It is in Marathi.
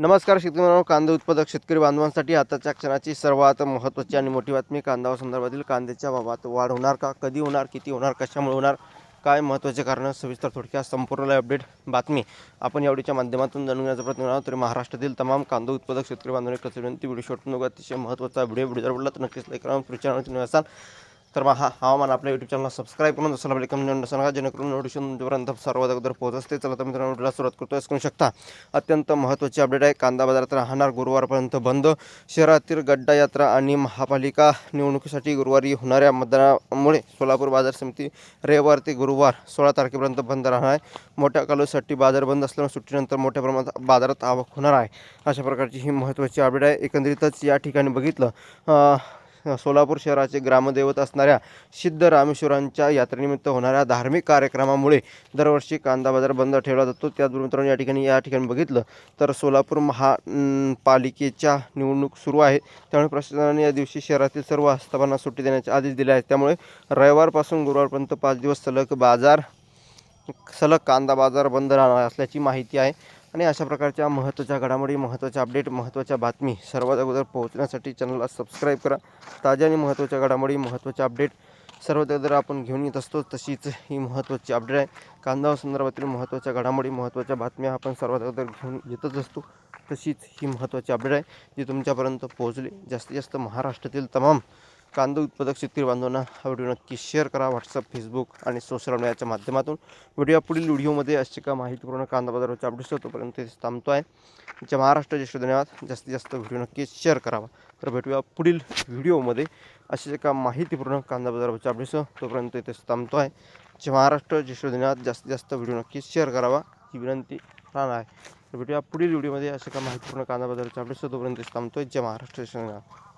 नमस्कार शेतकरी मित्रांनो कांदा उत्पादक शेतकरी बांधवांसाठी आताच्या क्षणाची सर्वात महत्त्वाची आणि मोठी बातमी कांदा संदर्भातील कांद्याच्या भावात वाढ होणार का कधी होणार किती होणार कशामुळे होणार काय महत्त्वाचे कारण सविस्तर थोडक्यात संपूर्ण अपडेट बातमी आपण यावडीच्या माध्यमातून जाणून घेण्याचा प्रयत्न करणार तरी महाराष्ट्रातील तमाम कांदा उत्पादक शेतकरी बांधवांनी कसं विनंती व्हिडिओ शॉर्ट अतिशय महत्त्वाचा व्हिडिओ व्हिडिओ जर आवडला तर नक्कीच लाईक करा. पुढच्या असाल तर मग हा हवामान आपल्या यूट्यूब चॅनलला सबस्क्राईब करून जसं आपले कमी नोंद सांगा जेणेकरून नोटिफिकेशन तुमच्यापर्यंत सर्वात अगोदर पोहोच असते. चला तर मित्रांनो व्हिडिओला सुरुवात करतो करू शकता अत्यंत महत्त्वाची अपडेट आहे. कांदा बाजारात राहणार गुरुवारपर्यंत बंद. शहरातील गड्डा यात्रा आणि महापालिका निवडणुकीसाठी गुरुवारी होणाऱ्या मतदानामुळे सोलापूर बाजार समिती रविवार ते गुरुवार सोळा तारखेपर्यंत बंद राहणार आहे. मोठ्या कालोसाठी बाजार बंद असल्यामुळे सुट्टीनंतर मोठ्या प्रमाणात बाजारात आवक होणार आहे. अशा प्रकारची ही महत्त्वाची अपडेट आहे. एकंदरीतच या ठिकाणी बघितलं सोलापूर शहराचे ग्रामदैवत असणाऱ्या सिद्ध रामेश्वरांच्या यात्रेनिमित्त होणाऱ्या धार्मिक कार्यक्रमामुळे दरवर्षी कांदा बाजार बंद ठेवला जातो. त्याचबरोबर मित्रांनो या ठिकाणी या ठिकाणी बघितलं तर सोलापूर महा पालिकेच्या निवडणूक सुरू आहे. त्यामुळे प्रशासनाने या दिवशी शहरातील सर्व आस्थापना सुट्टी देण्याचे आदेश दिले आहेत. त्यामुळे रविवारपासून गुरुवारपर्यंत पाच दिवस सलग बाजार सलग कांदा बाजार बंद राहणार असल्याची माहिती आहे. आणि अशा प्रकारच्या महत्त्वाच्या घडामोडी महत्त्वाच्या अपडेट महत्त्वाच्या बातमी सर्वात अगोदर पोहोचण्यासाठी चॅनलला सबस्क्राईब करा. ताज्या आणि महत्त्वाच्या घडामोडी महत्त्वाच्या अपडेट सर्वात अगोदर आपण घेऊन येत असतो. तशीच ही महत्त्वाची अपडेट आहे. कांदा संदर्भातील महत्त्वाच्या घडामोडी महत्त्वाच्या बातम्या आपण सर्वात अगोदर घेऊन येतच असतो. तशीच ही महत्त्वाची अपडेट आहे जी तुमच्यापर्यंत पोहोचली. जास्तीत जास्त महाराष्ट्रातील तमाम कांदा उत्पादक शेतकरी बांधवांना हा व्हिडिओ नक्की शेअर करा. व्हॉट्सअप फेसबुक आणि सोशल मीडियाच्या माध्यमातून. व्हिडिओ पुढील व्हिडिओमध्ये अशी का माहितीपूर्ण कांदा बाजाराच्या अपडेट्स तोपर्यंत इथे थांबतो आहे ज्या महाराष्ट्र ज्येष्ठ धन्यवाद. जास्तीत जास्त व्हिडिओ नक्की शेअर करावा. तर भेटूया पुढील व्हिडिओमध्ये. असे का माहितीपूर्ण कांदा बाजाराच्या अपडेट्स तोपर्यंत इथेच थांबतो आहे जे महाराष्ट्र ज्येष्ठ धन्यवाद. जास्तीत जास्त व्हिडिओ नक्की शेअर करावा. ही विनंती राहणार आहे. तर भेटूया पुढील व्हिडिओमध्ये. असे का माहितीपूर्ण कांदा बाजाराच्या अपडेट्स तोपर्यंत थांबतो आहे जय महाराष्ट्र ज्येष्ठ धन्यवाद.